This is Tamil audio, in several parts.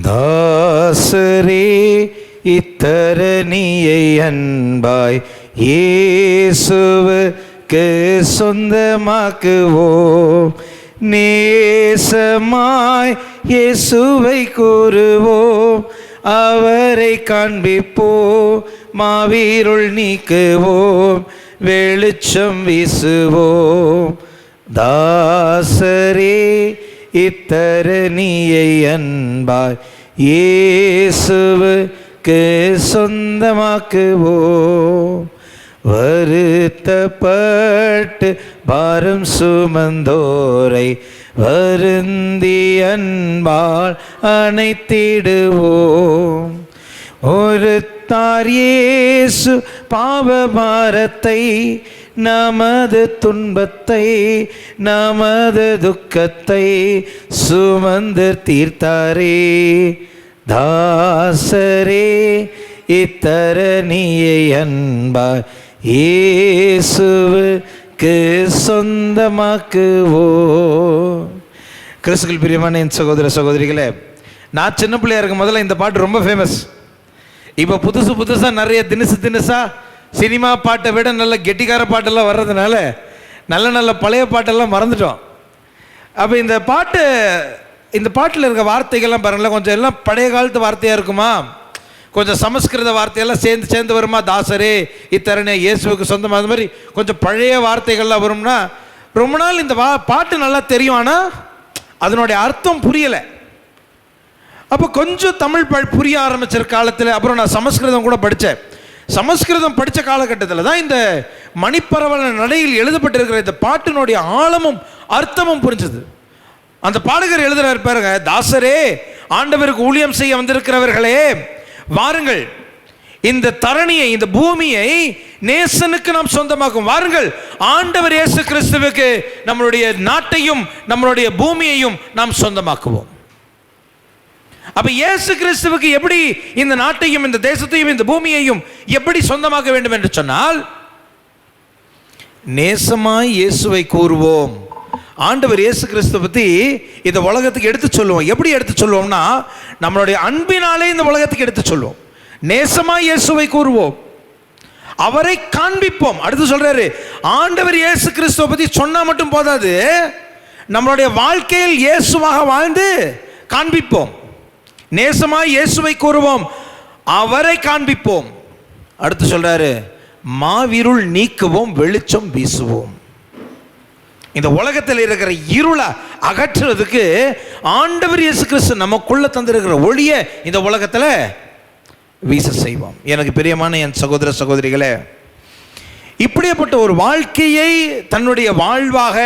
தாசரே இத்தரணியை அன்பாய் இயேசுவுக்கு சொந்தமாக்குவோம். நேசமாய் இயேசுவை கூறுவோம். அவரை காண்பிப்போம். மாவீருள் நீக்குவோம். வெளிச்சம் வீசுவோம். தாசரே இத்தரணியை அன்பாய் இயேசுவுக்கு சொந்தமாக்குவோம். வருத்தப்பட்டு பாரம் சுமந்தோரை வருந்தி அன்பால் அணைத்திடுவோம். ஒரு தாரியேசு பாவபாரத்தை நமது துன்பத்தை நமது துக்கத்தை சுமந்து தீர்த்தாரே. தாசரே இத்தரணியை அன்பார். இயேசுவுக்கு சொந்தமாக்குவோ. கிறிஸ்துக்கள் பிரியமான என் சகோதர சகோதரிகளே நான் சின்ன பிள்ளையா இருக்கும் முதல்ல இந்த பாட்டு ரொம்ப ஃபேமஸ் இப்போ புதுசு புதுசாக நிறைய தினுசு தினுசாக சினிமா பாட்டை விட நல்ல கெட்டிக்கார பாட்டெல்லாம் வர்றதுனால நல்ல நல்ல பழைய பாட்டெல்லாம் மறந்துட்டோம். அப்போ இந்த பாட்டு இந்த பாட்டில் இருக்க வார்த்தைகள்லாம் பாருங்களேன் கொஞ்சம் எல்லாம் பழைய காலத்து வார்த்தையாக இருக்குமா? கொஞ்சம் சமஸ்கிருத வார்த்தையெல்லாம் சேர்ந்து சேர்ந்து வருமா? தாசரே இத்தரணே இயேசுவுக்கு சொந்தமாக அது மாதிரி கொஞ்சம் பழைய வார்த்தைகள்லாம் வரும்னா ரொம்ப நாள் இந்த வா பாட்டு நல்லா தெரியும். ஆனால் அதனுடைய அர்த்தம் புரியலை. அப்போ கொஞ்சம் தமிழ் ப புரிய ஆரம்பிச்சிருக்க காலத்தில் அப்புறம் நான் சமஸ்கிருதம் கூட படித்தேன் சமஸ்கிருதம் படித்த காலகட்டத்தில் தான் இந்த மணிப்பரவல நடையில் எழுதப்பட்டிருக்கிற இந்த பாட்டினுடைய ஆழமும் அர்த்தமும் புரிஞ்சது. அந்த பாடகர் எழுதுறாரு பாருங்க தாசரே ஆண்டவருக்கு ஊழியம் செய்ய வந்திருக்கிறவர்களே வாருங்கள். இந்த தரணியை இந்த பூமியை நேசனுக்கு நாம் சொந்தமாக்கும். வாருங்கள். ஆண்டவர் இயேசு கிறிஸ்துவுக்கு நம்மளுடைய நாட்டையும் நம்மளுடைய பூமியையும் நாம் சொந்தமாக்குவோம். அப்ப இயேசு கிறிஸ்துவுக்கு எப்படி இந்த நாட்டையும் இந்த தேசத்தையும் இந்த பூமியையும் எப்படி சொந்தமாக்க வேண்டும் என்று சொன்னால் நேசமாய் இயேசுவை கூறுவோம். ஆண்டவர் இயேசு கிறிஸ்துவ பற்றி இந்த உலகத்துக்கு எடுத்து சொல்லுவோம். எப்படி எடுத்து சொல்லுவோம்னா நம்மளுடைய அன்பினாலே இந்த உலகத்துக்கு எடுத்து சொல்லுவோம். நேசமாய் இயேசுவை கூறுவோம். அவரை காண்பிப்போம். அடுத்து சொல்றாரு ஆண்டவர் இயேசு கிறிஸ்துவ பற்றி சொன்னால் மட்டும் போதாது நம்மளுடைய வாழ்க்கையில் இயேசுவாக வாழ்ந்து காண்பிப்போம். நேசமாய் இயேசுவை கூறுவோம். அவரை காண்பிப்போம். அடுத்து சொல்றாரு மாவிருள் நீக்குவோம் வெளிச்சம் வீசுவோம். இந்த உலகத்தில் இருக்கிற இருளை அகற்றுறதுக்கு ஆண்டவர் இயேசு கிறிஸ்து நமக்குள்ள தந்திருக்கிற ஒளியை இந்த உலகத்தில் வீச செய்வோம். எனக்கு பிரியமான என் சகோதர சகோதரிகளே இப்படியப்பட்ட ஒரு வாழ்க்கையை தன்னுடைய வாழ்வாக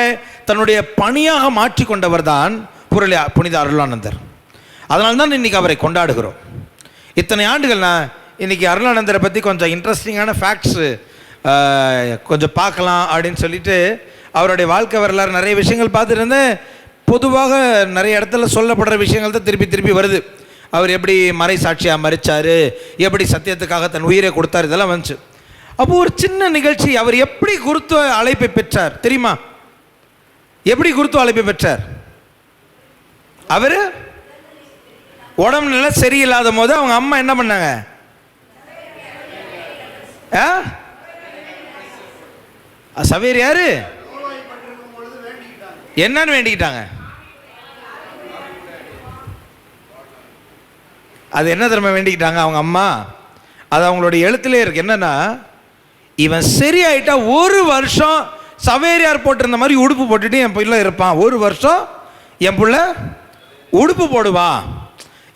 தன்னுடைய பணியாக மாற்றிக்கொண்டவர் தான் புரளி புனித அருளானந்தர். அதனால தான் இன்னைக்கு அவரை கொண்டாடுகிறோம். இத்தனை ஆண்டுகள் நான் இன்னைக்கு அருளானந்தரை பற்றி கொஞ்சம் இன்ட்ரெஸ்டிங்கான ஃபேக்ட்ஸு கொஞ்சம் பார்க்கலாம் அப்படின்னு சொல்லிட்டு அவருடைய வாழ்க்கை வரலாறு நிறைய விஷயங்கள் பார்த்துட்டு இருந்தேன். பொதுவாக நிறைய இடத்துல சொல்லப்படுற விஷயங்கள் தான் திருப்பி திருப்பி வருது. அவர் எப்படி மறை சாட்சியாக மறைச்சார்? எப்படி சத்தியத்துக்காக தன் உயிரை கொடுத்தார்? இதெல்லாம் வந்துச்சு. அப்போது ஒரு சின்ன நிகழ்ச்சி அவர் எப்படி குருத்துவ அழைப்பை பெற்றார்? தெரியுமா? எப்படி குருத்துவ அழைப்பை பெற்றார்? அவர் உடம்பு நல்லா சரியில்லாத போது அவங்க அம்மா என்ன பண்ணாங்க? ஆ? சவேர் யாரு? என்னன்னு வேண்டிக்கிட்டாங்க. அது என்ன திறமை வேண்டிக்கிட்டாங்க அவங்க அம்மா? அது அவங்களுடைய எழுத்துலேயே இருக்கு. என்னன்னா இவன் சரியாயிட்டா ஒரு வருஷம் சவேரியார் போட்டிருந்த மாதிரி உடுப்பு போட்டுட்டு என் பிள்ளை இருப்பான். ஒரு வருஷம் என் பிள்ளை உடுப்பு போடுவான்.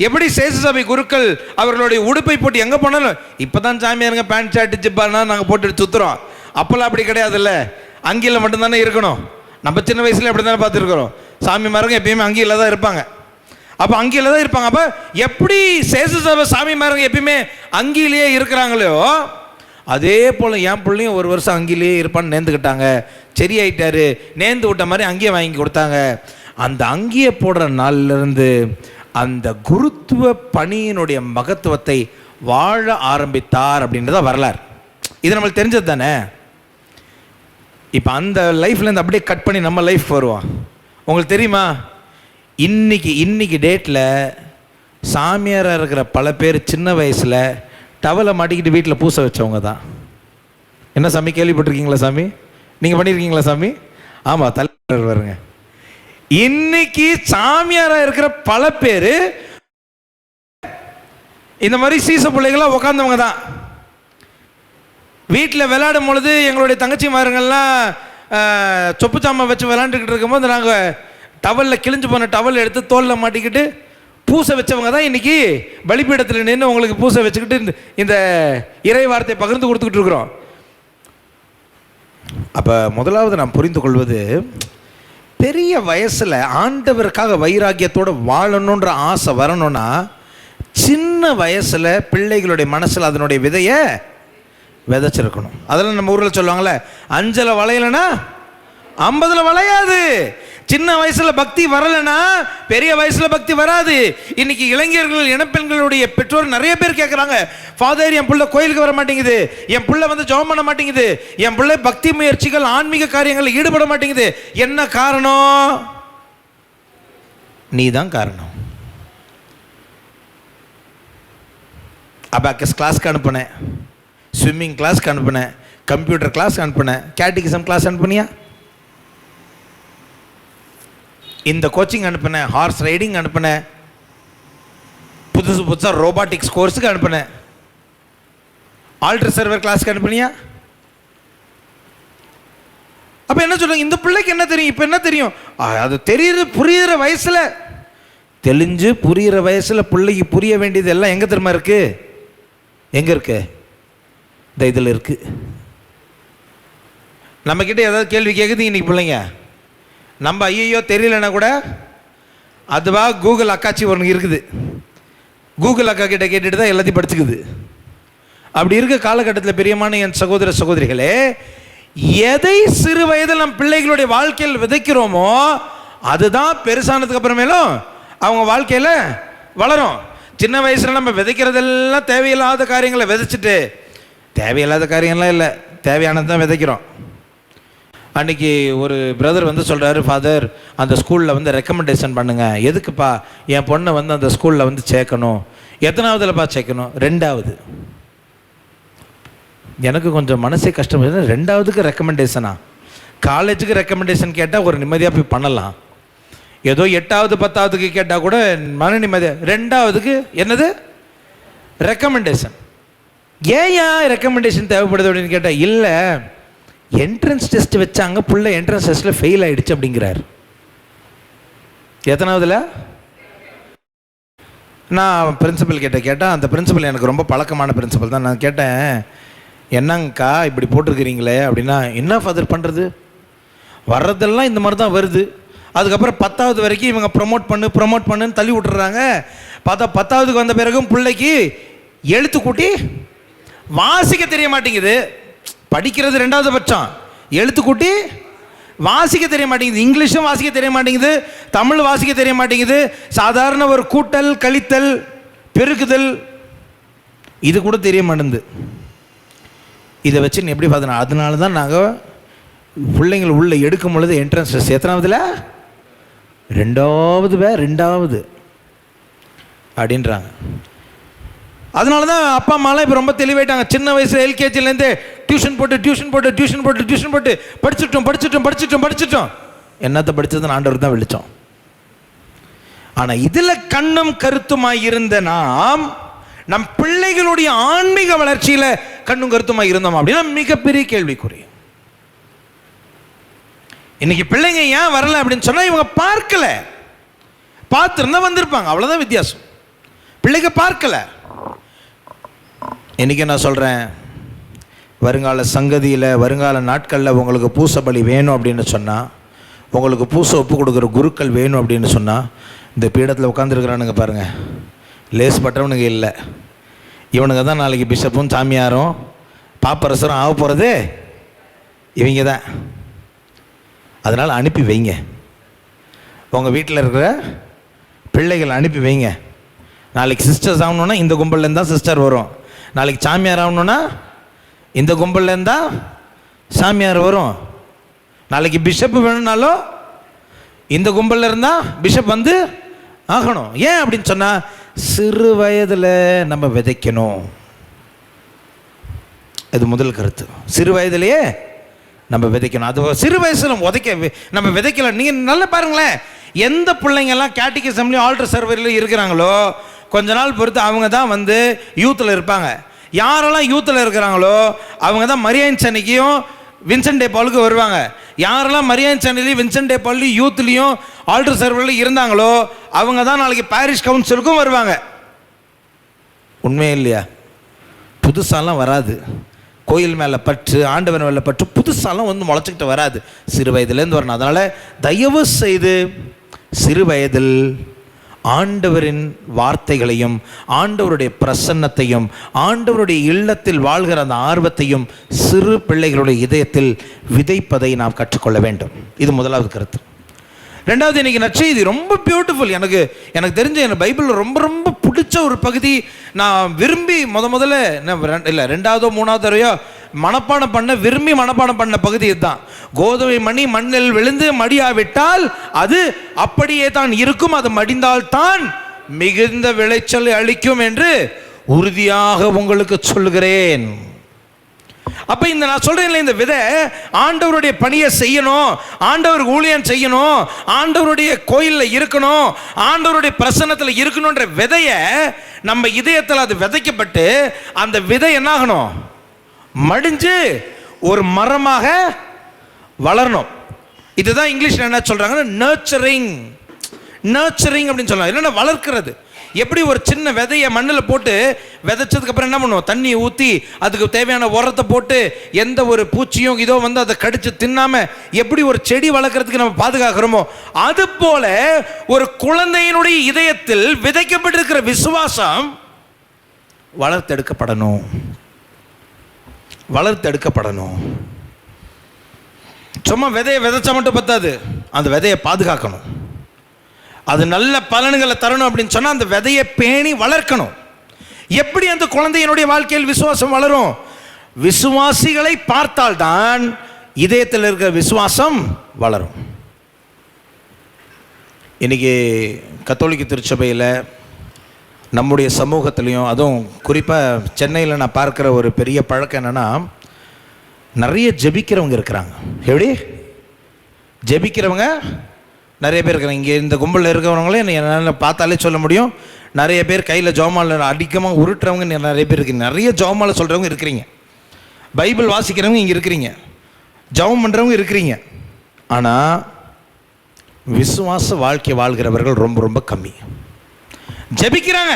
எப்படி சேச சபை குருக்கள் அவர்களுடைய உடுப்பை போட்டு எங்கே போனாலும் இப்போ தான் சாமியாருங்க பேண்ட் ஷர்ட் ஜிப்பானா நாங்கள் போட்டு சுற்றுறோம் அப்போல்லாம் அப்படி கிடையாதுல்ல. அங்கியில் மட்டும்தானே இருக்கணும். நம்ம சின்ன வயசுல அப்படி தானே பார்த்துருக்குறோம். சாமி மாருங்க எப்பயுமே அங்கியில் தான் இருப்பாங்க. அப்போ அங்கியில் தான் இருப்பாங்க. அப்போ எப்படி சேச சபை சாமி மாருங்க எப்பயுமே அங்கிலேயே இருக்கிறாங்களோ அதே போல் என் பிள்ளையும் ஒரு வருஷம் அங்கிலேயே இருப்பான்னு நேர்ந்துக்கிட்டாங்க சரியாயிட்டாரு நேர்ந்து விட்ட மாதிரி அங்கேயே வாங்கி கொடுத்தாங்க. அந்த அங்கியை போடுற நாள்ல இருந்து அந்த குருத்துவ பணியினுடைய மகத்துவத்தை வாழ ஆரம்பித்தார் அப்படின்றத வரலாறு. இது நம்மளுக்கு தெரிஞ்சது தானே? இப்போ அந்த லைஃப்லேருந்து அப்படியே கட் பண்ணி நம்ம லைஃப் வருவோம். உங்களுக்கு தெரியுமா? இன்னைக்கு இன்னைக்கு டேட்டில் சாமியாராக இருக்கிற பல பேர் சின்ன வயசில் டவலை மாட்டிக்கிட்டு வீட்டில் பூசை வச்சவங்க தான். என்ன சாமி கேள்விப்பட்டிருக்கீங்களா சாமி? நீங்கள் பண்ணியிருக்கீங்களா சாமி? ஆமாம் தலைவர் வருங்க இன்னைக்கு சாமியாராக இருக்கிற பல பேர் இந்த மாதிரி சீச பிள்ளைகளாக உட்காந்தவங்க தான். வீட்டில் விளையாடும் பொழுது எங்களுடைய தங்கச்சிமாருங்கள்லாம் மாருங்கள்லாம் சொப்பு சாமான் வச்சு விளாண்டுக்கிட்டு இருக்கும்போது நாங்கள் டவலில் கிழிஞ்சு போன டவல் எடுத்து தோலில் மாட்டிக்கிட்டு பூசை வச்சவங்க தான் இன்றைக்கி பலிப்பீடத்தில் நின்று உங்களுக்கு பூசை வச்சுக்கிட்டு இந்த- இந்த இறை வார்த்தையை பகிர்ந்து கொடுத்துக்கிட்டு இருக்கிறோம். அப்போ முதலாவது நாம் புரிந்து கொள்வது பெரிய வயசில் ஆண்டவருக்காக வைராக்கியத்தோடு வாழணுன்ற ஆசை வரணும்னா சின்ன வயசில் பிள்ளைகளுடைய மனசில் அதனுடைய விதையை விதைச்சிருக்கணும். அதெல்லாம் நம்ம ஊரில் சொல்லுவாங்கள்ல அஞ்சில் வளையலைன்னா ஐம்பதில் வளையாது. சின்ன வயசுல பக்தி வரலைன்னா பெரிய வயசுல பக்தி வராது. இன்னைக்கு இளைஞர்கள் இனப்பெண்களுடைய பெற்றோர் நிறைய பேர் கேட்குறாங்க ஃபாதர் என் பிள்ளை கோயிலுக்கு வர மாட்டேங்குது. என் பிள்ளை வந்து ஜெபம் பண்ண மாட்டேங்குது. என் பிள்ளை பக்தி முயற்சிகள் ஆன்மீக காரியங்களில் ஈடுபட மாட்டேங்குது. என்ன காரணம்? நீ தான் காரணம். அபாக்கஸ் கிளாஸ்க்கு அனுப்புனேன். ஸ்விம்மிங் கிளாஸ்க்கு அனுப்புனேன். கம்ப்யூட்டர் கிளாஸ் அனுப்புனேன். கேட்டிகிசம் கிளாஸ் அனுப்புனியா? இந்த கோச்சிங் அனுப்புனேன் ஹார்ஸ் ரைடிங் அனுப்புனேன் புதுசு புதுசாக ரோபாட்டிக்ஸ் கோர்ஸுக்கு அனுப்பினேன். ஆல்ட்ரு சர்வர் கிளாஸ்க்கு அனுப்புனியா? அப்போ என்ன சொல்லுங்க இந்த பிள்ளைக்கு என்ன தெரியும்? இப்போ என்ன தெரியும்? அது தெரியுது புரியுற வயசில். தெளிஞ்சு புரியுற வயசில் பிள்ளைக்கு புரிய வேண்டியது எல்லாம் எங்கே தெரியுமா இருக்கு? எங்கே இருக்கு? இந்த இதில் இருக்கு. நம்மக்கிட்ட ஏதாவது கேள்வி கேட்குது இன்னைக்கு பிள்ளைங்க? நம்ம ஐயையோ தெரியலன்னா கூட அதுவா கூகுள் அக்காச்சி ஒன்று இருக்குது. கூகுள் அக்கா கிட்ட கேட்டுட்டு தான் எல்லாத்தையும் படிச்சுக்குது. அப்படி இருக்க காலகட்டத்தில் பிரியமான என் சகோதர சகோதரிகளே எதை சிறு வயதில் நம் பிள்ளைகளுடைய வாழ்க்கையில் விதைக்கிறோமோ அதுதான் பெருசானதுக்கு அப்புறமேலும் அவங்க வாழ்க்கையில் வளரும். சின்ன வயசில் நம்ம விதைக்கிறதெல்லாம் தேவையில்லாத காரியங்களை விதைச்சிட்டு தேவையில்லாத காரியம்லாம் இல்லை தேவையானது தான் விதைக்கிறோம். அன்றைக்கி ஒரு பிரதர் வந்து சொல்கிறாரு ஃபாதர் அந்த ஸ்கூலில் வந்து ரெக்கமெண்டேஷன் பண்ணுங்கள் எதுக்குப்பா? என் பொண்ணை வந்து அந்த ஸ்கூலில் வந்து சேர்க்கணும். எத்தனாவதுலப்பா சேர்க்கணும்? ரெண்டாவது. எனக்கு கொஞ்சம் மனசே கஷ்டம் ரெண்டாவதுக்கு ரெக்கமெண்டேஷனா காலேஜுக்கு ரெக்கமெண்டேஷன் கேட்டால் ஒரு நிம்மதியாக போய் பண்ணலாம். ஏதோ எட்டாவது பத்தாவதுக்கு கேட்டால் கூட மன நிம்மதியாக ரெண்டாவதுக்கு என்னது? ரெக்கமெண்டேஷன் ஏன் ஏன் ரெக்கமெண்டேஷன் தேவைப்படுது அப்படின்னு கேட்டால் இல்லை என்ட்ரன்ஸ் டெஸ்ட் வச்சாங்க பிள்ளை என்ட்ரன்ஸ் டெஸ்ட்டில் ஃபெயில் ஆகிடுச்சு அப்படிங்கிறார். எத்தனாவதுல? நான் பிரின்சிபல் கிட்ட கேட்டேன். அந்த பிரின்சிபல் எனக்கு ரொம்ப பழக்கமான பிரின்சிபல் தான். நான் கேட்டேன் என்னங்கக்கா இப்படி போட்டிருக்கிறீங்களே? அப்படின்னா என்ன ஃபாதர் பண்ணுறது வர்றதெல்லாம் இந்த மாதிரி தான் வருது. அதுக்கப்புறம் பத்தாவது வரைக்கும் இவங்க ப்ரொமோட் பண்ணு ப்ரொமோட் பண்ணுன்னு தள்ளி விட்டுறாங்க. பார்த்தா பத்தாவதுக்கு வந்த பிறகும் பிள்ளைக்கு எழுத்து கூட்டி வாசிக்க தெரிய மாட்டேங்குது. படிக்கிறது ரெண்டாவது பட்சம். எழுத்து கூட்டி வாசிக்க தெரிய மாட்டேங்குது. இங்கிலீஷும் வாசிக்க தெரிய மாட்டேங்குது. தமிழ் வாசிக்க தெரிய மாட்டேங்குது. சாதாரண ஒரு கூட்டல் கழித்தல் பெருக்குதல் இது கூட தெரிய மாட்டேங்குது. இதை வச்சு நீ எப்படி பார்த்தனா அதனால தான் நாங்கள் பிள்ளைங்களை உள்ளே எடுக்கும் பொழுது என்ட்ரன்ஸ் டெஸ்ட் எத்தனாவதுல ரெண்டாவது வே ரெண்டாவது அப்படின்றாங்க. அதனால தான் அப்பா அம்மாலாம் இப்போ ரொம்ப தெளிவாயிட்டாங்க. சின்ன வயசு எல்கேஜிலேருந்து டியூஷன் போட்டு டியூஷன் போட்டு டியூஷன் போட்டு டியூஷன் போட்டு. படிச்சுட்டோம் படிச்சுட்டோம் படிச்சுட்டோம் படிச்சுட்டோம். என்னத்தை படிச்சதுன்னு ஆண்டவர் தான் வெளிச்சோம் ஆனால் இதில் கண்ணும் கருத்துமாய் இருந்த நாம் நம் பிள்ளைகளுடைய ஆன்மீக வளர்ச்சியில் கண்ணும் கருத்துமாய் இருந்தோம் அப்படின்னா மிகப்பெரிய கேள்விக்குறி. இன்னைக்கு பிள்ளைங்க ஏன் வரல அப்படின்னு சொன்னா இவங்க பார்க்கல. பார்த்துருந்தா வந்திருப்பாங்க. அவ்வளவுதான் வித்தியாசம். பிள்ளைங்க பார்க்கல. இன்னைக்கு நான் சொல்றேன். வருங்கால சங்கதியில் வருங்கால நாட்களில் உங்களுக்கு பூச பலி வேணும் அப்படின்னு சொன்னால் உங்களுக்கு பூசை ஒப்பு கொடுக்குற குருக்கள் வேணும் அப்படின்னு சொன்னால் இந்த பீடத்தில் உட்காந்துருக்குறானுங்க பாருங்கள் லேஸ் பட்டவனுங்க இல்லை. இவனுங்க தான் நாளைக்கு பிஷப்பும் சாமியாரும் பாப்பரசரும் ஆக போகிறது இவங்க தான். அதனால் அனுப்பி வைங்க. உங்கள் வீட்டில் இருக்கிற பிள்ளைகளை அனுப்பி வைங்க. நாளைக்கு சிஸ்டர்ஸ் ஆகணுன்னா இந்த கும்பல்லேருந்து தான் சிஸ்டர் வரும். நாளைக்கு சாமியார் ஆகணுன்னா இந்த கும்பலில் இருந்தால் சாமியார் வரும். நாளைக்கு பிஷப் வேணும்னாலும் இந்த கும்பலில் இருந்தால் பிஷப் வந்து ஆகணும். ஏன் அப்படின்னு சொன்னால் சிறு வயதில் நம்ம விதைக்கணும். இது முதல் கருத்து. சிறு வயதிலேயே நம்ம விதைக்கணும். அது சிறு வயசில் உதைக்க நம்ம விதைக்கலாம் நீங்கள் நல்லா பாருங்களேன். எந்த பிள்ளைங்கெல்லாம் கேட்டிகிசம்லேயும் ஆல்ட்ரு சர்வரில் இருக்கிறாங்களோ கொஞ்ச நாள் பொறுத்து அவங்க தான் வந்து யூத்தில் இருப்பாங்க. யாரெல்லாம் யூத்தில் இருக்கிறாங்களோ அவங்க தான் மரியான் சென்னைக்கும் வின்சென்ட் டேபாலுக்கு வருவாங்க. யாரெல்லாம் மரியான் சென்னையிலையும் வின்சென்ட் டேபால்லையும் யூத்லேயும் ஆல்டர் சர்வரில் இருந்தாங்களோ அவங்க தான் நாளைக்கு பாரிஷ் கவுன்சிலுக்கும் வருவாங்க. உண்மையே இல்லையா? புதுசாலாம் வராது. கோயில் மேலே பற்று ஆண்டவன் மேலே பற்று புதுசாலாம் வந்து முளைச்சிக்கிட்டு வராது. சிறு வயதுலேருந்து வரணும். அதனால் தயவு செய்து சிறு வயதில் ஆண்டவரின் வார்த்தைகளையும் ஆண்டவருடைய பிரசன்னத்தையும் ஆண்டவருடைய இல்லத்தில் வாழ்கிற அந்த ஆர்வத்தையும் சிறு பிள்ளைகளுடைய இதயத்தில் விதைப்பதை நாம் கற்றுக்கொள்ள வேண்டும். இது முதலாவது கருத்து. ரெண்டாவது இன்னைக்கு நற்செய்தி ரொம்ப பியூட்டிஃபுல் எனக்கு எனக்கு தெரிஞ்ச எனக்கு பைபிளில் ரொம்ப ரொம்ப பிடிச்ச ஒரு பகுதி நான் விரும்பி முத முதல்ல நான் இல்லை ரெண்டாவதோ மூணாவது தடவையோ மனப்பாடம் பண்ண விரும்பி மனப்பாடம் பண்ண பகுதி இதுதான். கோதுமை மணி மண்ணில் விழுந்து மடியாவிட்டால் அது அப்படியே தான் இருக்கும். அது மடிந்தால் தான் மிகுந்த விளைச்சலை அளிக்கும் என்று உறுதியாக உங்களுக்கு சொல்கிறேன் அப்ப இந்த நான் சொல்றேன் இந்த விதை ஆண்டவருடைய பணியை செய்யணும் ஆண்டவர் ஊழியம் செய்யணும் ஆண்டவருடைய கோயிலில் இருக்கணும் ஆண்டவருடைய பிரசன்னத்தில் இருக்கணும்ன்ற விதைய நம்ம இதயத்தில் அது விதைக்கப்பட்டு அந்த விதை என்ன ஆகணும் மடிஞ்சு ஒரு மரமாக வளரணும். இதுதான் இங்கிலீஷில் என்ன சொல்கிறாங்கன்னா நர்ச்சரிங் நர்ச்சரிங் அப்படின்னு சொல்லலாம். என்னென்ன வளர்க்கிறது. எப்படி ஒரு சின்ன விதையை மண்ணில் போட்டு விதைச்சதுக்கப்புறம் என்ன பண்ணுவோம்? தண்ணி ஊற்றி அதுக்கு தேவையான உரத்தை போட்டு எந்த ஒரு பூச்சியும் இதோ வந்து அதை கடித்து தின்னாமல் எப்படி ஒரு செடி வளர்க்குறதுக்கு நம்ம பாதுகாக்கிறோமோ அது போல ஒரு குழந்தையினுடைய இதயத்தில் விதைக்கப்பட்டிருக்கிற விசுவாசம் வளர்த்தெடுக்கப்படணும். வளர்த்தெடுக்கப்படணும். சும்மா விதையை விதைச்சா மட்டும் பத்தாது. அந்த விதையை பாதுகாக்கணும். அது நல்ல பலன்களை தரணும் அப்படின்னு சொன்னால் அந்த விதையை பேணி வளர்க்கணும். எப்படி அந்த குழந்தையினுடைய வாழ்க்கையில் விசுவாசம் வளரும்? விசுவாசிகளை பார்த்தால்தான் இதயத்தில் இருக்கிற விசுவாசம் வளரும். இன்னைக்கு கத்தோலிக்க திருச்சபையில் நம்முடைய சமூகத்துலேயும் அதுவும் குறிப்பாக சென்னையில் நான் பார்க்குற ஒரு பெரிய பழக்கம் என்னென்னா நிறைய ஜெபிக்கிறவங்க இருக்கிறாங்க. எப்படி? ஜெபிக்கிறவங்க நிறைய பேர் இருக்கிறாங்க. இங்கே இந்த கும்பலில் இருக்கிறவங்களே நீ என்னால் பார்த்தாலே சொல்ல முடியும். நிறைய பேர் கையில் ஜோமால அதிகமாக உருட்டுறவங்க நிறைய பேர் இருக்கீங்க நிறைய ஜோமாலை சொல்கிறவங்க இருக்கிறீங்க. பைபிள் வாசிக்கிறவங்க இங்கே இருக்கிறீங்க. ஜெபம் பண்ணுறவங்க இருக்கிறீங்க. ஆனால் விசுவாச வாழ்க்கை வாழ்கிறவர்கள் ரொம்ப ரொம்ப கம்மி. ஜெபிக்கிறாங்க.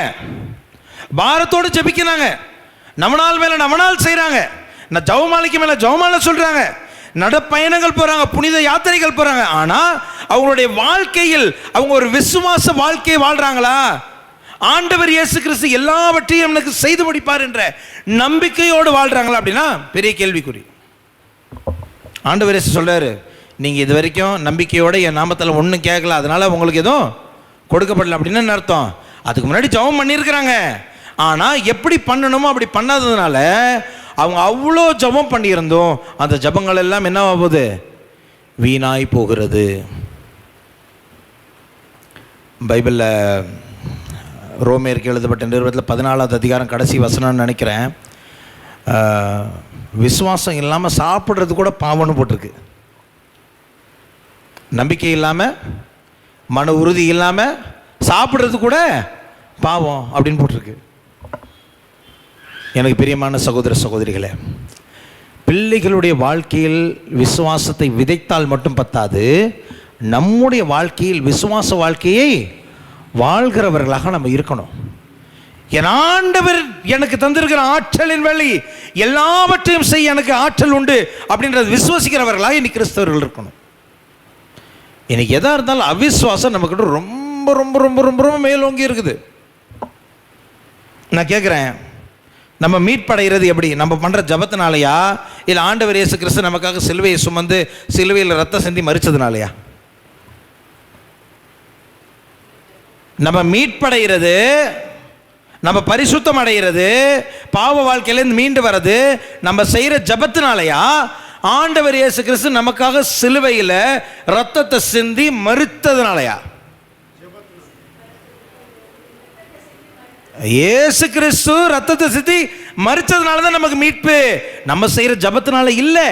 பாரத்தோடு ஜெபிக்கிறாங்க. நவநாள் மேலே நவநாள் செய்கிறாங்க நான் ஜவமாலைக்கு மேலே ஜவமாலை சொல்கிறாங்க நடப்பயணங்கள் போகிறாங்க புனித யாத்திரைகள் போகிறாங்க ஆனால் அவங்களுடைய வாழ்க்கையில் அவங்க ஒரு விசுவாச வாழ்க்கையை வாழ்கிறாங்களா ஆண்டவர் இயேசு கிறிஸ்து எல்லாவற்றையும் எனக்கு செய்து முடிப்பார் என்ற நம்பிக்கையோடு வாழ்கிறாங்களா அப்படின்னா பெரிய கேள்விக்குறி. ஆண்டவர் இயேசு சொல்கிறாரு நீங்கள் இது வரைக்கும் நம்பிக்கையோடு என் நாமத்தில் ஒன்றும் கேட்கல. அதனால் உங்களுக்கு எதுவும் கொடுக்கப்படல. அப்படின்னு என்ன அர்த்தம்? அதுக்கு முன்னாடி ஜெபம் பண்ணியிருக்கிறாங்க. ஆனால் எப்படி பண்ணணுமோ அப்படி பண்ணாததுனால அவங்க அவ்வளோ ஜெபம் பண்ணியிருந்தோம். அந்த ஜபங்கள் எல்லாம் என்ன ஆகுது வீணாய் போகிறது. பைபிளில் ரோமேருக்கு எழுதப்பட்ட நிறுவனத்தில் பதினாலாவது அதிகாரம் கடைசி வசனம்னு நினைக்கிறேன். விசுவாசம் இல்லாமல் சாப்பிட்றது கூட பாவம்னு போட்டிருக்கு. நம்பிக்கை இல்லாமல் மன உறுதி இல்லாமல் சாப்பிட்றது கூட பாவம் அப்படின்னு போட்டிருக்கு. எனக்கு பிரியமான சகோதர சகோதரிகளே பிள்ளைகளுடைய வாழ்க்கையில் விசுவாசத்தை விதைத்தால் மட்டும் பத்தாது நம்முடைய வாழ்க்கையில் விசுவாச வாழ்க்கையை வாழ்கிறவர்களாக நம்ம இருக்கணும். என் ஆண்டவர் எனக்கு தந்திருக்கிற ஆற்றலின் வழி எல்லாவற்றையும் செய்ய எனக்கு ஆற்றல் உண்டு அப்படின்றது விசுவாசிக்கிறவர்களாக இன்னைக்கு கிறிஸ்தவர்கள் இருக்கணும். இன்னைக்கு எதாக இருந்தாலும் அவிஸ்வாசம் நம்மக்கிட்ட ரொம்ப ரொம்ப ரொம்ப ரொம்ப ரொம்ப ரொம்ப மேலோங்கி இருக்குது. நான் கேட்குறேன் நம்ம மீட் படைகிறது எப்படி? நம்ம பண்ணுற ஜபத்தினாலையா? இல்லை ஆண்டவர் இயேசு கிறிஸ்து நமக்காக சிலுவையை சுமந்து சிலுவையில் ரத்தம் சிந்தி மறிச்சதுனாலயா நம்ம மீட்படைகிறது நம்ம பரிசுத்தம் அடைகிறது பாவ வாழ்க்கையிலேருந்து மீண்டு வர்றது நம்ம செய்கிற ஜபத்தினாலையா? ஆண்டவர் இயேசு கிறிஸ்து நமக்காக சிலுவையில் ரத்தத்தை சிந்தி மறுத்ததுனாலையா இயேசு கிறிஸ்து ரத்தத்தை சித்தி மறிச்சதுனால தான் நமக்கு மீட்பு. நம்ம செய்கிற ஜபத்தினால இல்லை.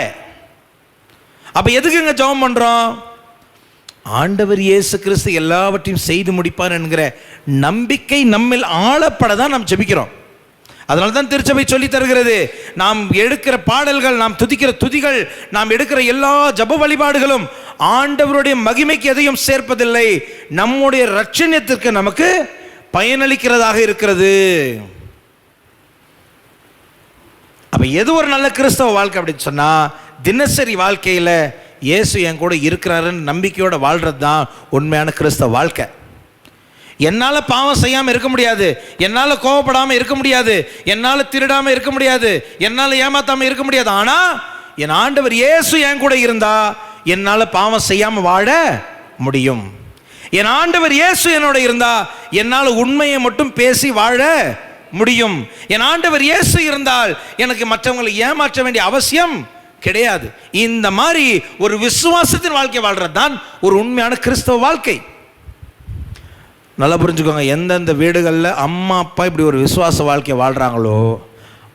அப்போ எதுக்குங்க ஜெபம் பண்ணுறோம் ஆண்டவர் இயேசு கிறிஸ்து எல்லாவற்றையும் செய்து முடிப்பார் என்கிற நம்பிக்கை நம்மில் ஆழப்பட தான் நாம் ஜெபிக்கிறோம். அதனால தான் திருச்சபை சொல்லி தருகிறது. நாம் எடுக்கிற பாடல்கள் நாம் துதிக்கிற துதிகள் நாம் எடுக்கிற எல்லா ஜப வழிபாடுகளும் ஆண்டவருடைய மகிமைக்கு எதையும் சேர்ப்பதில்லை. நம்முடைய ரட்சணியத்திற்கு நமக்கு பயனளிக்கிறதாக இருக்கிறது. அப்ப எது ஒரு நல்ல கிறிஸ்தவ வாழ்க்கை அப்படின்னு சொன்னா தினசரி வாழ்க்கையில இயேசு என் கூட இருக்கிறாருன்னு நம்பிக்கையோட வாழ்றது தான் உண்மையான கிறிஸ்தவ வாழ்க்கை. என்னால் பாவம் செய்யாமல் இருக்க முடியாது. என்னால் கோவப்படாமல் இருக்க முடியாது. என்னால் திருடாமல் இருக்க முடியாது. என்னால் ஏமாத்தாமல் இருக்க முடியாது. ஆனால் என் ஆண்டவர் இயேசு என் கூட இருந்தா என்னால் பாவம் செய்யாமல் வாழ முடியும். என் ஆண்டவர் இயேசு என்னோட இருந்தா என்னால் உண்மையை மட்டும் பேசி வாழ முடியும். என் ஆண்டவர் இயேசு இருந்தால் எனக்கு மற்றவங்களை ஏமாற்ற வேண்டிய அவசியம் கிடையாது. இந்த மாதிரி ஒரு விசுவாசத்தின் வாழ்க்கை வாழ்றது தான் ஒரு உண்மையான கிறிஸ்தவ வாழ்க்கை. நல்லா புரிஞ்சுக்கோங்க எந்தெந்த வீடுகளில் அம்மா அப்பா இப்படி ஒரு விசுவாச வாழ்க்கை வாழ்கிறாங்களோ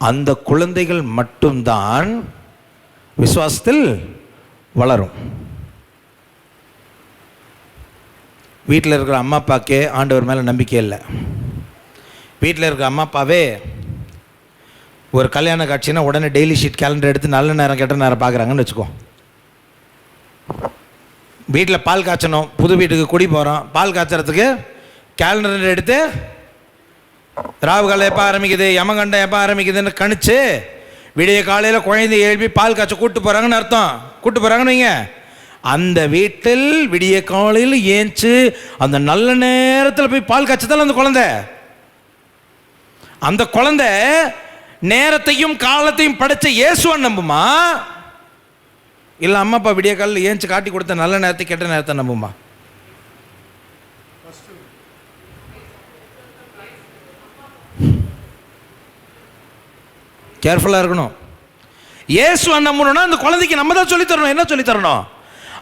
அந்த குழந்தைகள் மட்டும்தான் விசுவாசத்தில் வளரும். வீட்டில் இருக்கிற அம்மா அப்பாக்கே ஆண்டவர் மேலே நம்பிக்கை இல்லை. வீட்டில் இருக்கிற அம்மா அப்பாவே ஒரு கல்யாண காட்சினா உடனே டெய்லி ஷீட் கேலண்டர் எடுத்து நல்ல நேரம் கெட்ட நேரம் பார்க்குறாங்கன்னு வச்சுக்கோ. வீட்டில் பால் காய்ச்சணும் புது வீட்டுக்கு குடி போகிறோம் பால் காய்ச்சறதுக்கு கேலண்டர் எடுத்து ராவு காலம் எப்போ ஆரம்பிக்குது யமகண்டம் எப்போ ஆரம்பிக்குதுன்னு கணிச்சு விடிய காலையில் குழந்தை எழுப்பி பால் காய்ச்ச கூப்பிட்டு போகிறாங்கன்னு அர்த்தம். கூப்பிட்டு போகிறாங்கன்னு வைங்க. அந்த வீட்டில் விடிய காலையில் ஏஞ்சு அந்த நல்ல நேரத்தில் போய் பால் காய்ச்சதால் அந்த குழந்தை. அந்த குழந்தை நேரத்தையும் காலத்தையும் படைச்ச இயேசுவன் நம்புமா? இல்லை அம்மா அப்பா விடிய காலையில் ஏஞ்சி காட்டி கொடுத்த நல்ல நேரத்தை கெட்ட நேரத்தை நம்புமா? கேர்ஃபுல்லாக இருக்கணும். இயேசுவன் நம்பணும்னா அந்த குழந்தைக்கு நம்ம தான் சொல்லித்தரணும் என்ன சொல்லித்தரணும்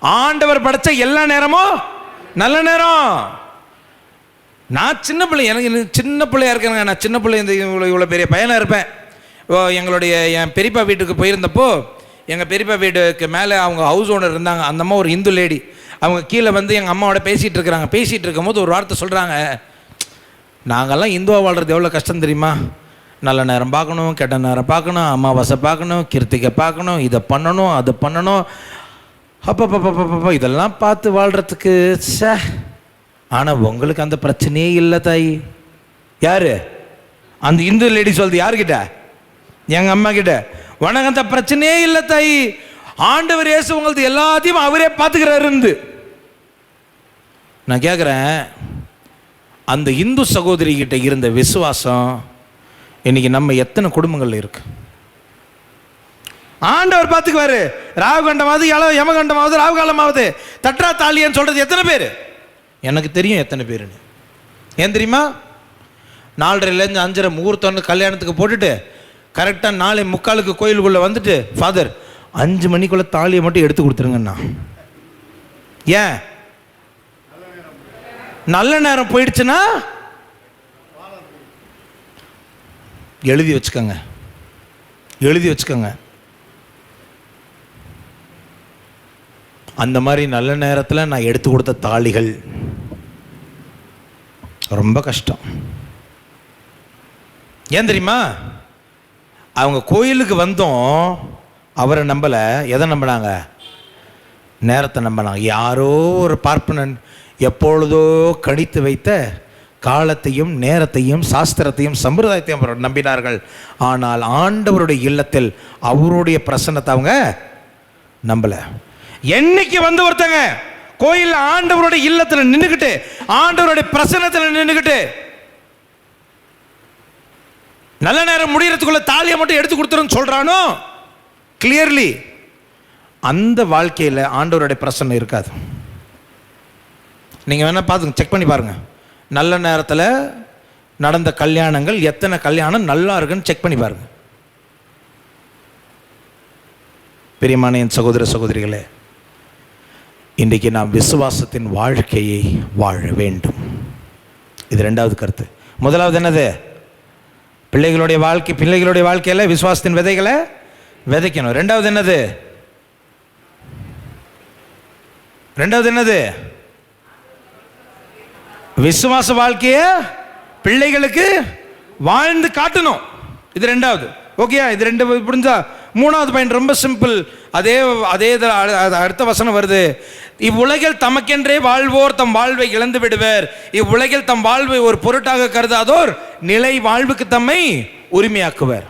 ஆண்டவர் படைச்ச எல்லா நேரமும் நல்ல நேரம். நான் சின்ன பிள்ளை எனக்கு சின்ன பிள்ளையா இருக்கேங்க நான் சின்ன பிள்ளை இந்த இவ்வளோ இவ்வளோ பெரிய பையனாக இருப்பேன். ஓ எங்களுடைய என் பெரியப்பா வீட்டுக்கு போயிருந்தப்போ எங்கள் பெரியப்பா வீட்டுக்கு மேலே அவங்க ஹவுஸ் ஓனர் இருந்தாங்க. அந்த அம்மா ஒரு இந்து லேடி அவங்க கீழே வந்து எங்கள் அம்மாவோட பேசிகிட்டு இருக்கிறாங்க. பேசிகிட்டு இருக்கும்போது ஒரு வார்த்தை சொல்கிறாங்க நாங்கள்லாம் இந்துவா வாழ்கிறது எவ்வளோ கஷ்டம் தெரியுமா? நல்ல நேரம் பார்க்கணும் கெட்ட நேரம் பார்க்கணும் அமாவாசை பார்க்கணும் கிருத்திகை பார்க்கணும் இதை பண்ணணும் அதை பண்ணணும். அப்பப்பப்பப்பப்பா இதெல்லாம் பார்த்து வாழ்கிறதுக்கு சே ஆனால் உங்களுக்கு அந்த பிரச்சனையே இல்லை தாய். யார்? அந்த இந்து லேடி சொல்றது யாருக்கிட்ட எங்கள் அம்மா கிட்ட. உனக்கு அந்த பிரச்சனையே இல்லை தாய். ஆண்டவர் இயேசு உங்களுக்கு எல்லாத்தையும் அவரே பார்த்துக்கிறாரு நான் கேட்குறேன் அந்த இந்து சகோதரி கிட்ட இருந்த விசுவாசம் இன்னைக்கு நம்ம எத்தனை குடும்பங்களில் இருக்குது ஆண்டவர் பார்த்துக்குவாரு. ராகு கண்டமாவது இள யமகண்டமாவது ராகு காலமாவது தாலியன்னு சொல்றது எத்தனை பேர்? எனக்கு தெரியும் எத்தனை பேருன்னு. ஏன் தெரியுமா? நாலரைலேருந்து அஞ்சரை முகூர்த்தம்னு கல்யாணத்துக்கு போட்டுட்டு கரெக்டாக நாளை முக்காலுக்கு கோயிலுக்குள்ளே வந்துட்டு ஃபாதர் அஞ்சு மணிக்குள்ளே தாலியை மட்டும் எடுத்து கொடுத்துருங்கண்ணா. ஏன்? நல்ல நேரம் போயிடுச்சுன்னா? எழுதி வச்சுக்கோங்க. எழுதி வச்சுக்கோங்க. அந்த மாதிரி நல்ல நேரத்தில் நான் எடுத்து கொடுத்த தாளிகள். ரொம்ப கஷ்டம். ஏன் தெரியுமா? அவங்க கோயிலுக்கு வந்தோம் அவரை நம்பலை. எதை நம்பினாங்க? நேரத்தை நம்பினாங்க. யாரோ ஒரு பார்ப்பனன் எப்பொழுதோ கணித்து வைத்த காலத்தையும் நேரத்தையும் சாஸ்திரத்தையும் சம்பிரதாயத்தையும் அவர் நம்பினார்கள். ஆனால் ஆண்டவருடைய இல்லத்தில் அவருடைய பிரசன்னத்தை அவங்க நம்பலை. என்னைக்கு வந்து ஒருத்தங்க கோயில் ஆண்டவருடைய இல்லத்தில் நின்றுக்கிட்டு ஆண்டவருடைய பிரசன்னத்தில் நின்றுக்கிட்டு நல்ல நேரம் முடியறதுக்குள்ள தாலியை மட்டும் எடுத்து கொடுத்துருன்னு சொல்றானோ? கிளியர்லி அந்த வாழ்க்கையில் ஆண்டவருடைய பிரசன்னம் இருக்காது. நீங்கள் வேணால் பார்த்துங்க செக் பண்ணி பாருங்கள் நல்ல நேரத்தில் நடந்த கல்யாணங்கள் எத்தனை கல்யாணம் நல்லா இருக்குன்னு செக் பண்ணி பாருங்கள் பெரியமான என் சகோதர சகோதரிகளே இன்றைக்கு நாம் விசுவாசத்தின் வாழ்க்கையை வாழ வேண்டும். இது ரெண்டாவது கருத்து. முதலாவது என்னது? பிள்ளைகளுடைய வாழ்க்கை பிள்ளைகளுடைய வாழ்க்கையில் விசுவாசத்தின் விதைகளை விதைக்கணும். ரெண்டாவது என்னது? ரெண்டாவது என்னது? விசுவாச வாழ்க்கைய பிள்ளைகளுக்கு வாழ்ந்து காட்டணும். இது ரெண்டாவது ஓகேயா இது ரெண்டு புரிஞ்சா? மூணாவது பாயிண்ட் ரொம்ப சிம்பிள் அதே அதே இதில் அடுத்த வசனம் வருது. இவ்வுலகில் தமக்கென்றே வாழ்வோர் தம் வாழ்வை இழந்து விடுவர். இவ்வுலகில் தம் வாழ்வை ஒரு பொருட்டாக கருதாதோர் நிலை வாழ்வுக்கு தம்மை உரிமையாக்குவர்.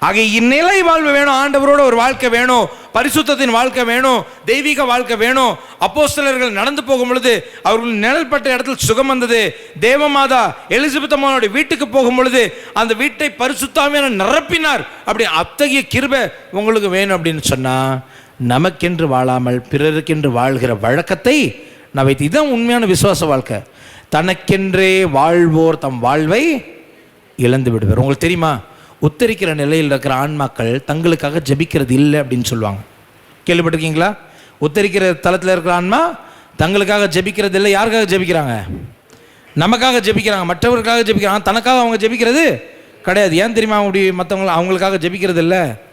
ஆக இந்நிலை வாழ்வு வேணும் ஆண்டவரோட ஒரு வாழ்க்கை வேணும் பரிசுத்தத்தின் வாழ்க்கை வேணும் தெய்வீக வாழ்க்கை வேணும். அப்போஸ்தலர்கள் நடந்து போகும் பொழுது அவர்கள் நிழல்பட்ட இடத்தில் சுகம் வந்தது. தேவமாதா எலிசபெத் அம்மாவோட வீட்டுக்கு போகும் பொழுது அந்த வீட்டை பரிசுத்தாமையான நிரப்பினார். அப்படி அத்தகைய கிருபை உங்களுக்கு வேணும் அப்படின்னு சொன்னால் நமக்கென்று வாழாமல் பிறருக்கென்று வாழ்கிற வழக்கத்தை நான் வைத்து இதுதான் உண்மையான விசுவாச வாழ்க்கை. தனக்கென்றே வாழ்வோர் தம் வாழ்வை இழந்து விடுவார். உங்களுக்கு தெரியுமா? உத்தரிக்கிற நிலையில் இருக்கிற ஆன்மாக்கள் தங்களுக்காக ஜெபிக்கிறது இல்லை அப்படின்னு சொல்லுவாங்க. கேள்விப்பட்டிருக்கீங்களா? உத்தரிக்கிற தளத்தில் இருக்கிற ஆன்மா தங்களுக்காக ஜபிக்கிறது இல்லை. யாருக்காக ஜெபிக்கிறாங்க? நமக்காக ஜெபிக்கிறாங்க. மற்றவர்களுக்காக ஜெபிக்கிறாங்க. தனக்காக அவங்க ஜெபிக்கிறது கிடையாது. ஏன் தெரியுமா? அப்படி மற்றவங்க அவங்களுக்காக ஜபிக்கிறது இல்லை.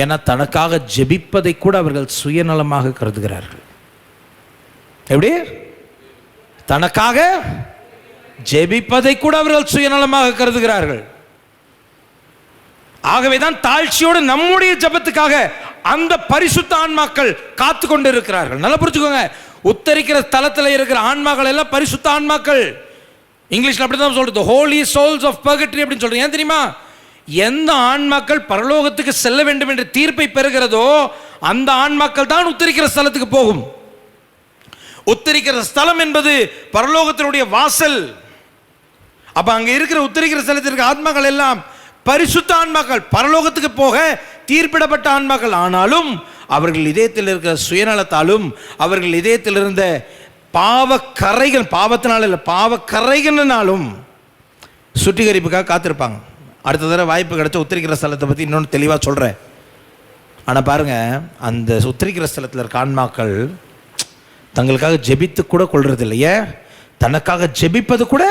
ஏன்னா தனக்காக ஜெபிப்பதை கூட அவர்கள் சுயநலமாக கருதுகிறார்கள். எப்படி? தனக்காக ஜெபிப்பதை கூட அவர்கள் சுயநலமாக கருதுகிறார்கள். ஆகவே தான் தாழ்ச்சியோடு நம்முடைய ஜெபத்துக்காக அந்த பரிசுத்த ஆன்மாக்கள் காத்து கொண்டு இருக்கிறார்கள் நல்லா புரிஞ்சுக்கோங்க. உத்தரிக்கிற தளத்தில் இருக்கிற ஆன்மாக்கள் எல்லாம் பரிசுத்த ஆன்மாக்கள். இங்கிலீஷில் அப்படி தான் சொல்றது ஹோலி சோல்ஸ் ஆஃப் பர்கட்ரி அப்படின்னு சொல்றேன் ஏன் தெரியுமா? எந்த ஆன்மாக்கள் பரலோகத்துக்கு செல்ல வேண்டும் என்ற தீர்ப்பை பெறுகிறதோ அந்த ஆன்மாக்கள் தான் உத்தரிக்கிற ஸ்தலத்துக்கு போகும். உத்தரிக்கிற ஸ்தலம் என்பது பரலோகத்தினுடைய வாசல். அப்ப அங்க இருக்கிற உத்தரிக்கிற ஸ்தலத்திற்கு ஆத்மாக்கள் எல்லாம் பரிசுத்த ஆன்மாக்கள் பரலோகத்துக்கு போக தீர்ப்பிடப்பட்ட ஆன்மாக்கள் ஆனாலும் அவர்கள் இதயத்தில் இருக்கிற சுயநலத்தாலும் அவர்கள் இதயத்தில் இருந்த பாவக்கரைகள் பாவத்தினால இல்லை பாவக்கரைகள்னாலும் சுத்திகரிப்புக்காக காத்திருப்பாங்க. அடுத்த தடவை வாய்ப்பு கிடச்ச உத்திரிக்கிற ஸ்தலத்தை பற்றி இன்னொன்று தெளிவாக சொல்கிறேன் ஆனால் பாருங்கள் அந்த உத்திரிக்கிற ஸ்தலத்தில் இருக்க ஆன்மாக்கள் தங்களுக்காக ஜெபித்து கூட கொள்வது இல்லையே தனக்காக ஜெபிப்பது கூட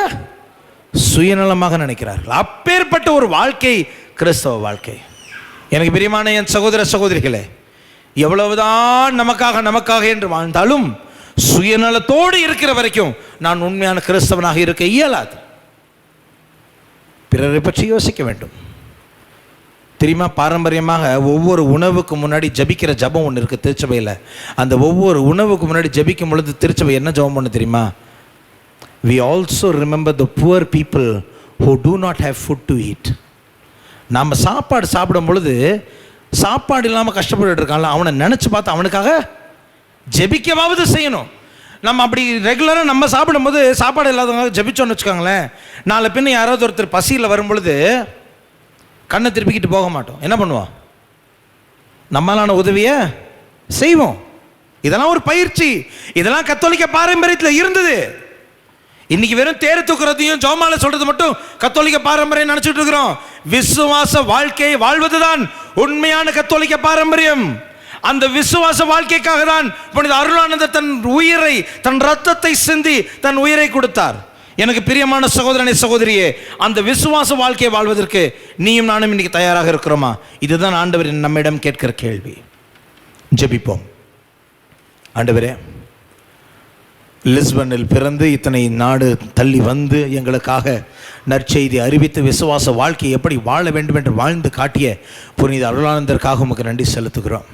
சுயநலமாக நினைக்கிறார்கள். அப்பேற்பட்ட ஒரு வாழ்க்கை கிறிஸ்தவ வாழ்க்கை. எனக்கு பிரியமான என் சகோதர சகோதரிகளே எவ்வளவுதான் நமக்காக நமக்காக என்று வாழ்ந்தாலும் சுயநலத்தோடு இருக்கிற வரைக்கும் நான் உண்மையான கிறிஸ்தவனாக இருக்க இயலாது. பிறரை பற்றி யோசிக்க வேண்டும். தெரியுமா? பாரம்பரியமாக ஒவ்வொரு உணவுக்கு முன்னாடி ஜபிக்கிற ஜபம் ஒன்று இருக்குது திருச்சபையில். அந்த ஒவ்வொரு உணவுக்கு முன்னாடி ஜபிக்கும் பொழுது திருச்சபை என்ன ஜபம் பண்ணு தெரியுமா? We also remember the poor people who do not have food to eat நாம் சாப்பாடு சாப்பிடும் பொழுது சாப்பாடு இல்லாமல் கஷ்டப்பட்டு இருக்கான்ல அவனை நினச்சி பார்த்து அவனுக்காக ஜெபிக்கவாவது செய்யணும். நம்ம அப்படி ரெகுலராக நம்ம சாப்பிடும்போது சாப்பாடு இல்லாதவங்க ஜபிச்சோன்னு வச்சுக்கோங்களேன். நாளை பின்ன யாராவது ஒருத்தர் பசியில் வரும்பொழுது கண்ணை திருப்பிக்கிட்டு போக மாட்டோம். என்ன பண்ணுவோம்? நம்மளான உதவியை செய்வோம். இதெல்லாம் ஒரு பயிற்சி. இதெல்லாம் கத்தோலிக்க பாரம்பரியத்தில் இருந்தது. இன்னைக்கு வெறும் தேர் தூக்குறதையும் ஜோமால சொல்றது மட்டும் கத்தோலிக்க பாரம்பரியம் நினைச்சிட்டு இருக்கிறோம். விசுவாச வாழ்க்கையை வாழ்வதுதான் உண்மையான கத்தோலிக்க பாரம்பரியம். அந்த விசுவாச வாழ்க்கைக்காக தான் புனித அருளானந்தர் தன் உயிரை தன் ரத்தத்தை சிந்தி தன் உயிரை கொடுத்தார். எனக்கு பிரியமான சகோதரனை சகோதரியே அந்த விசுவாச வாழ்க்கையை வாழ்வதற்கு நீயும் நானும் இன்னைக்கு தயாராக இருக்கிறோமா? இதுதான் ஆண்டவர் நம்மிடம் கேட்கிற கேள்வி. ஜெபிப்போம். ஆண்டவரே லிஸ்பனில் பிறந்து இத்தனை நாடு தள்ளி வந்து எங்களுக்காக நற்செய்தி அறிவித்து விசுவாச வாழ்க்கையை எப்படி வாழ வேண்டும் என்று வாழ்ந்து காட்டிய புனித அருளானந்தருக்காக உமக்கு நன்றி செலுத்துகிறோம்.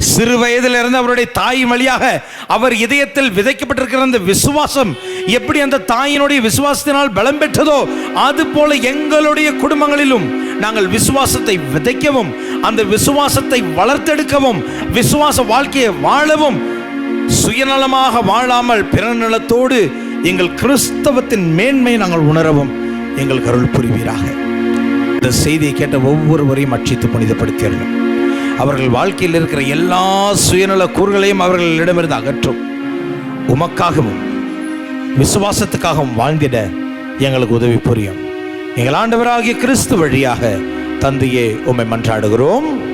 சிறு வயதிலிருந்து அவருடைய தாய் வழியாக அவர் இதயத்தில் விதைக்கப்பட்டிருக்கிற அந்த விசுவாசம் எப்படி அந்த தாயினுடைய விசுவாசத்தினால் பலம் பெற்றதோ அது போல எங்களுடைய குடும்பங்களிலும் நாங்கள் விசுவாசத்தை விதைக்கவும் அந்த விசுவாசத்தை வளர்த்தெடுக்கவும் விசுவாச வாழ்க்கையை வாழவும் சுயநலமாக வாழாமல் பிறநலத்தோடு எங்கள் கிறிஸ்தவத்தின் மேன்மையை நாங்கள் உணரவும் எங்கள் கருள் புரிவீராக. இந்த செய்தியை கேட்ட ஒவ்வொருவரையும் அட்சித்து புனிதப்படுத்திடணும் அவர்கள் வாழ்க்கையில் இருக்கிற எல்லா சுயநல கூறுகளையும் அவர்களிடமிருந்து அகற்றும். உமக்காகவும் விசுவாசத்துக்காகவும் வாழ்ந்திட எங்களுக்கு உதவி புரியும். எங்கள் ஆண்டவராகிய கிறிஸ்து வழியாக தந்தையே உம்மை மன்றாடுகிறோம்.